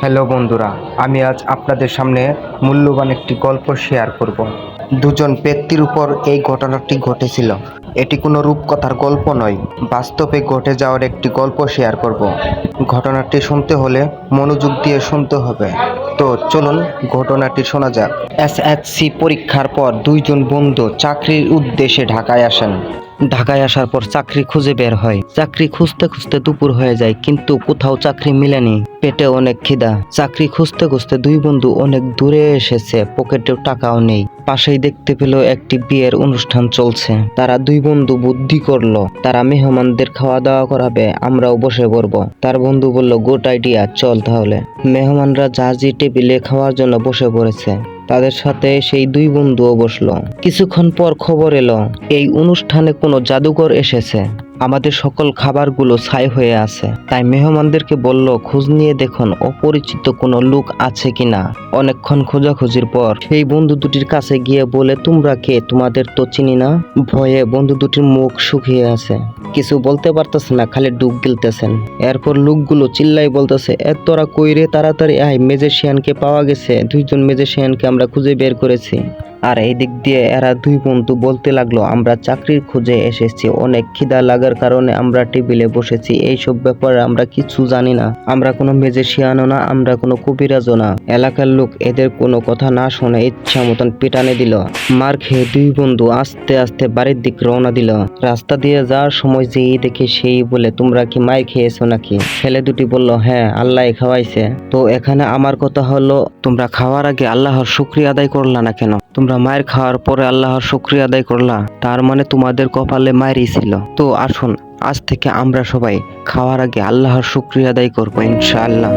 Hello বন্ধুরা, আমি আজ আপনাদের সামনে মূল্যবান একটি গল্প শেয়ার করব। দুজন ব্যক্তির উপর এই ঘটনাটি ঘটেছিল। এটি কোনো রূপকথার গল্প নয়, বাস্তবে ঘটে যাওয়ার একটি গল্প শেয়ার করব। ঘটনাটি শুনতে হলে মনোযোগ দিয়ে শুনতে হবে। তো চলুন, ঘটনাটি শোনা যাক। এসএসসি পরীক্ষার পর দুইজন বন্ধু চাকরির উদ্দেশ্যে ঢাকায় আসেন। ঢাকায় আসার পর চাকরি খুঁজে বের হয়। চাকরি খুঁজতে খুঁজতে দুপুর হয়ে যায়, কিন্তু কোথাও চাকরি মিলেনি। পেটে অনেক খিদা। চাকরি খুঁজতে খুঁজতে দুই বন্ধু অনেক দূরে এসেছে, পকেটেও টাকাও নেই। পাশেই দেখতে পেল একটি বিয়ের অনুষ্ঠান চলছে। তারা দুই বন্ধু বুদ্ধি করল, তারা মেহমানদের খাওয়া দাওয়া করাবে, আমরাও বসে পড়ব। তার বন্ধু বলল, গুড আইডিয়া, চল তাহলে। মেহমানরা জাহাজি টেবিলে খাওয়ার জন্য বসে পড়েছে। তাদের সাথে সেই দুই বন্ধুও বসল। কিছুক্ষণ পর খবর এলো, এই অনুষ্ঠানে কোনো জাদুঘর এসেছে। আমাদের সকল খাবারগুলো ছাই হয়ে আছে। তাই মেহমানদেরকে বলল, খোঁজ নিয়ে দেখুন, অপরিচিত কোনো লোক আছে কিনা? অনেকক্ষণ খোঁজাখুঁজির পর সেই বন্ধু দুটির কাছে গিয়ে বলে, তোমরা কে? তোমাদের তো চিনি না? ভয়ে বন্ধু দুটির মুখ শুকিয়ে আছে। কিছু বলতে পারতেছে না, খালি ডুব গিলতেছেন। এরপর লোকগুলো চিল্লাই বলতেছে, এ তোরা কইরে তাড়াতাড়ি আয়, মেজেশিয়ানকে পাওয়া গেছে। দুইজন মেজেশিয়ানকে আমরা খুঁজে বের করেছি। আর এই দিক দিয়ে এরা দুই বন্ধু বলতে লাগল, আমরা চাকরির খোঁজে এসেছি, অনেক খিদা লাগার কারণে আমরা টেবিলে বসেছি, এইসব ব্যাপারে আমরা কিছু জানি না। আমরা কোনো মেজেশিয়ানও না, আমরা কোনো কবিরাজও না। এলাকার লোক এদের কোনো কথা না শুনে ইচ্ছা মতন পিটানে দিল। মার খেয়ে দুই বন্ধু আস্তে আস্তে বাড়ির দিক রওনা দিল। রাস্তা দিয়ে যাওয়ার সময় যেই দেখে সেই বলে, তোমরা কি মাই খেয়েছো নাকি? ছেলে দুটি বলল হ্যাঁ আল্লাহ খাওয়াইছে। তো এখানে আমার কথা হলো, তোমরা খাওয়ার আগে আল্লাহর শুক্রিয়া আদায় করলা না কেন? তোমরা মায়ের খাওয়ার পরে আল্লাহর শুক্রিয়া আদায় করলা, তার মানে তোমাদের কপালে মায়েরই ছিল। তো আসুন, আজ থেকে আমরা সবাই খাওয়ার আগে আল্লাহর শুক্রিয়া আদায় করব ইনশাআল্লাহ।